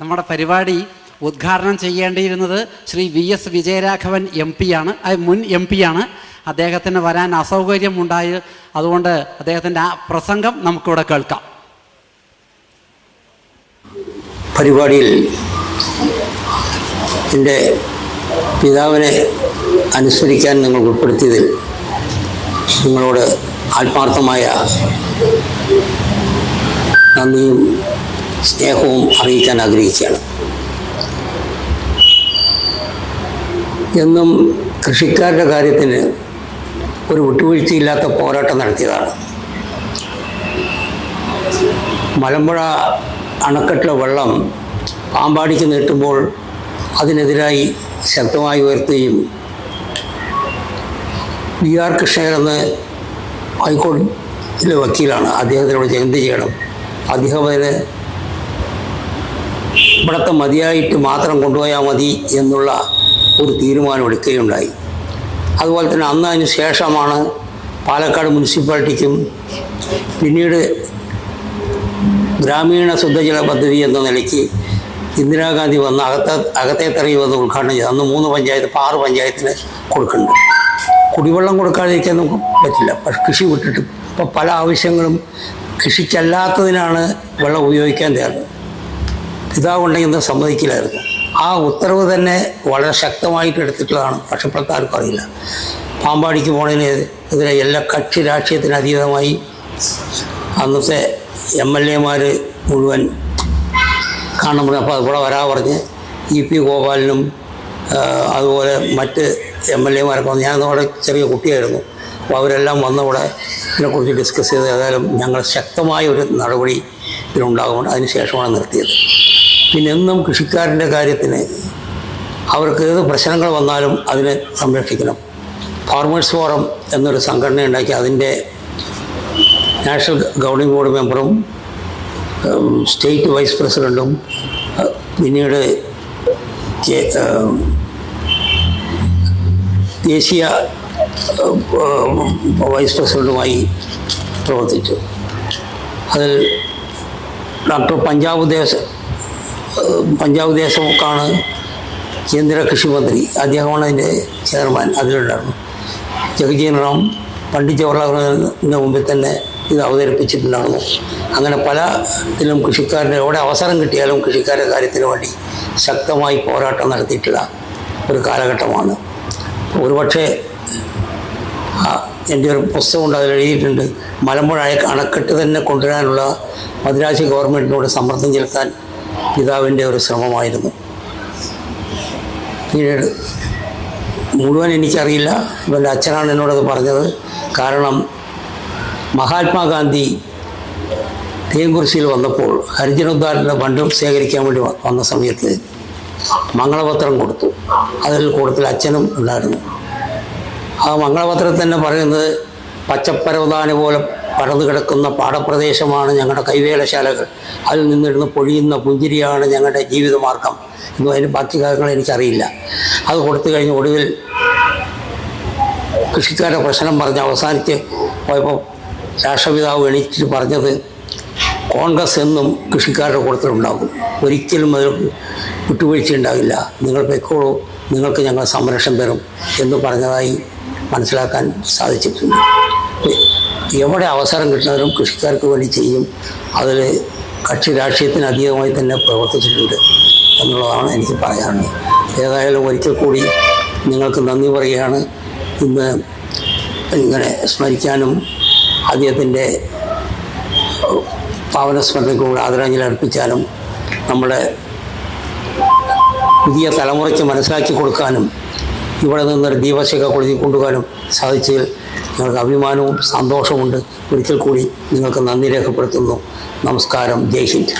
നമ്മുടെ പരിപാടി ഉദ്ഘാടനം ചെയ്യേണ്ടിയിരുന്നത് Shri V S Vijayaraghavan M പിയാണ് മുൻ എം പിയാണ് അദ്ദേഹത്തിന് വരാൻ അസൗകര്യമുണ്ടായി. അതുകൊണ്ട് അദ്ദേഹത്തിന്റെ ആ പ്രസംഗം നമുക്കിവിടെ കേൾക്കാം. പരിപാടിയിൽ എന്റെ പിതാവിനെ അനുസ്മരിക്കാൻ നിങ്ങൾ ഉൾപ്പെടുത്തിയതിൽ നിങ്ങളോട് ആത്മാർത്ഥമായ നന്ദിയും സ്നേഹവും അറിയിക്കാൻ ആഗ്രഹിക്കുകയാണ്. എന്നും കൃഷിക്കാരുടെ കാര്യത്തിന് ഒരു വിട്ടുവീഴ്ചയില്ലാത്ത പോരാട്ടം നടത്തിയതാണ്. മലമ്പുഴ അണക്കെട്ടിലെ വെള്ളം പാമ്പാടിക്ക് നീട്ടുമ്പോൾ അതിനെതിരായി ശക്തമായി ഉയർത്തുകയും വി ആർ കൃഷ്ണൻ എന്ന ഹൈക്കോടതിയിലെ വക്കീലാണ് അദ്ദേഹത്തിനോട് എന്ത് ചെയ്യണം. അദ്ദേഹം അതിന് ഇവിടത്തെ മതിയായിട്ട് മാത്രം കൊണ്ടുപോയാൽ മതി എന്നുള്ള ഒരു തീരുമാനം എടുക്കുകയുണ്ടായി. അതുപോലെ തന്നെ അന്ന് അതിന് ശേഷമാണ് പാലക്കാട് മുനിസിപ്പാലിറ്റിക്കും പിന്നീട് ഗ്രാമീണ ശുദ്ധജല പദ്ധതി എന്ന നിലയ്ക്ക് ഇന്ദിരാഗാന്ധി വന്ന് അകത്തെ അകത്തെ തെറി വന്ന് ഉദ്ഘാടനം ചെയ്തു. അന്ന് മൂന്ന് പഞ്ചായത്ത് ആറ് പഞ്ചായത്തിന് കൊടുക്കുന്നുണ്ട്. കുടിവെള്ളം കൊടുക്കാതിരിക്കാൻ നമുക്ക് പറ്റില്ല. പക്ഷെ കൃഷി വിട്ടിട്ട് ഇപ്പോൾ പല ആവശ്യങ്ങളും കൃഷിക്കല്ലാത്തതിനാണ് വെള്ളം ഉപയോഗിക്കാൻ തയ്യാറ് പിതാവുണ്ടെങ്കിൽ ഒന്നും സമ്മതിക്കില്ലായിരുന്നു. ആ ഉത്തരവ് തന്നെ വളരെ ശക്തമായിട്ട് എടുത്തിട്ടുള്ളതാണ്. പക്ഷെ അറിയില്ല. പാമ്പാടിക്ക് പോണതിന് എതിരെ എല്ലാ കക്ഷി രാഷ്ട്രീയത്തിന് അതീതമായി അന്നത്തെ എം എൽ എമാർ മുഴുവൻ പറഞ്ഞു അപ്പോൾ ഇവിടെ വരാ പറഞ്ഞ് ഇ പി ഗോപാലിനും അതുപോലെ മറ്റ് എം എൽ എമാരൊക്കെ വന്ന്. ഞാൻ അവിടെ ചെറിയ കുട്ടിയായിരുന്നു. അപ്പോൾ അവരെല്ലാം വന്നവിടെ ഇതിനെക്കുറിച്ച് ഡിസ്കസ് ചെയ്ത് ഏതായാലും ഞങ്ങൾ ശക്തമായ ഒരു നടപടി ഇതിനുണ്ടാകുമ്പോൾ അതിന് ശേഷമാണ് നിർത്തിയത്. പിന്നെ എന്നും കൃഷിക്കാരന്റെ കാര്യത്തിന് അവർക്ക് ഏത് പ്രശ്നങ്ങൾ വന്നാലും അതിനെ സംരക്ഷിക്കണം. ഫാർമേഴ്സ് ഫോറം എന്നൊരു സംഘടന ഉണ്ടാക്കി അതിന്റെ നാഷണൽ ഗവർണിംഗ് ബോർഡ് മെമ്പറും സ്റ്റേറ്റ് വൈസ് പ്രസിഡന്റും പിന്നീട് ദേശീയ വൈസ് പ്രസിഡന്റുമായി പ്രവർത്തിച്ചു. അതിൽ ഡോക്ടർ പഞ്ചാബ് ദേശ പഞ്ചാബ് ദേശമൊക്കെയാണ് കേന്ദ്ര കൃഷി മന്ത്രി അദ്ദേഹമാണ് അതിന്റെ ചെയർമാൻ. അതിലുണ്ടായിരുന്നു. ജഗജീവൻ റാം പണ്ഡിറ്റ് ജവഹർലാൽ നെഹ്റുവിന്റെ മുമ്പിൽ തന്നെ ഇത് അവതരിപ്പിച്ചിട്ടുണ്ടായിരുന്നു. അങ്ങനെ പല ഇതിലും കൃഷിക്കാരുടെ എവിടെ അവസരം കിട്ടിയാലും കൃഷിക്കാരുടെ കാര്യത്തിന് വേണ്ടി ശക്തമായി പോരാട്ടം നടത്തിയിട്ടുള്ള ഒരു കാലഘട്ടമാണ്. ഒരുപക്ഷെ എന്റെ ഒരു പുസ്തകമുണ്ട് അതിൽ എഴുതിയിട്ടുണ്ട്. മലമ്പുഴ അണക്കെട്ട് തന്നെ കൊണ്ടുവരാനുള്ള മദ്രാശി ഗവൺമെന്റിനോട് സമ്മർദ്ദം ചെലുത്താൻ പിതാവിന്റെ ഒരു ശ്രമമായിരുന്നു. പിന്നീട് മുഴുവൻ എനിക്കറിയില്ല. ഇവന്റെ അച്ഛനാണ് എന്നോടത് പറഞ്ഞത്. കാരണം മഹാത്മാഗാന്ധി തേങ്കുറിശ്ശിയിൽ വന്നപ്പോൾ ഹരിജനോദ്ധാരന്റെ ഫണ്ട് ശേഖരിക്കാൻ വേണ്ടി വന്ന സമയത്ത് മംഗളപത്രം കൊടുത്തു. അതിൽ കൂടുതൽ അച്ഛനും ഉണ്ടായിരുന്നു. ആ മംഗളപത്രത്തിൽ തന്നെ പറയുന്നത് പച്ചപ്പരവതാനി പോലെ പടർന്നു കിടക്കുന്ന പാടപ്രദേശമാണ് ഞങ്ങളുടെ കൈവേലശാലകൾ. അതിൽ നിന്നിടുന്ന പൊഴിയുന്ന പുഞ്ചിരിയാണ് ഞങ്ങളുടെ ജീവിതമാർഗം. എന്നും അതിന് ബാക്കി കാര്യങ്ങൾ എനിക്കറിയില്ല. അത് കൊടുത്തു കഴിഞ്ഞ് ഒടുവിൽ കൃഷിക്കാരുടെ പ്രശ്നം പറഞ്ഞ് അവസാനിച്ച് പോയപ്പോൾ രാഷ്ട്രപിതാവ് എണീറ്റിട്ട് പറഞ്ഞത് കോൺഗ്രസ് എന്നും കൃഷിക്കാരുടെ കൂട്ടത്തിലുണ്ടാകും. ഒരിക്കലും അതിൽ വിട്ടുവീഴ്ച ഉണ്ടാകില്ല. നിങ്ങൾ പൊയ്ക്കോളൂ. നിങ്ങൾക്ക് ഞങ്ങൾ സംരക്ഷണം തരും എന്ന് പറഞ്ഞതായി മനസ്സിലാക്കാൻ സാധിച്ചിട്ടുണ്ട്. എവിടെ അവസരം കിട്ടുന്നവരും കൃഷിക്കാർക്ക് വേണ്ടി ചെയ്യും. അതിൽ കക്ഷി രാഷ്ട്രീയത്തിന് അതീതമായി തന്നെ പ്രവർത്തിച്ചിട്ടുണ്ട് എന്നുള്ളതാണ് എനിക്ക് പറയാനുള്ളത്. ഏതായാലും ഒരിക്കൽ കൂടി നിങ്ങൾക്ക് നന്ദി പറയുകയാണ്. ഇന്ന് ഇങ്ങനെ സ്മരിക്കാനും അദ്ദേഹത്തിന്റെ പാവനസ്മരണയ്ക്കൂടെ കൂടി ആദരാഞ്ജലി അർപ്പിക്കാനും നമ്മുടെ പുതിയ തലമുറയ്ക്ക് മനസ്സിലാക്കി കൊടുക്കാനും ഇവിടെ നിന്നൊരു ദീപശിഖ കൊളുതി കൊണ്ടുപോകാനും സാധിച്ചതിൽ ഞങ്ങൾക്ക് അഭിമാനവും സന്തോഷമുണ്ട് ഒരിക്കൽ കൂടി നിങ്ങൾക്ക് നന്ദി രേഖപ്പെടുത്തുന്നു. നമസ്കാരം. ജയ് ഹിന്ദ്.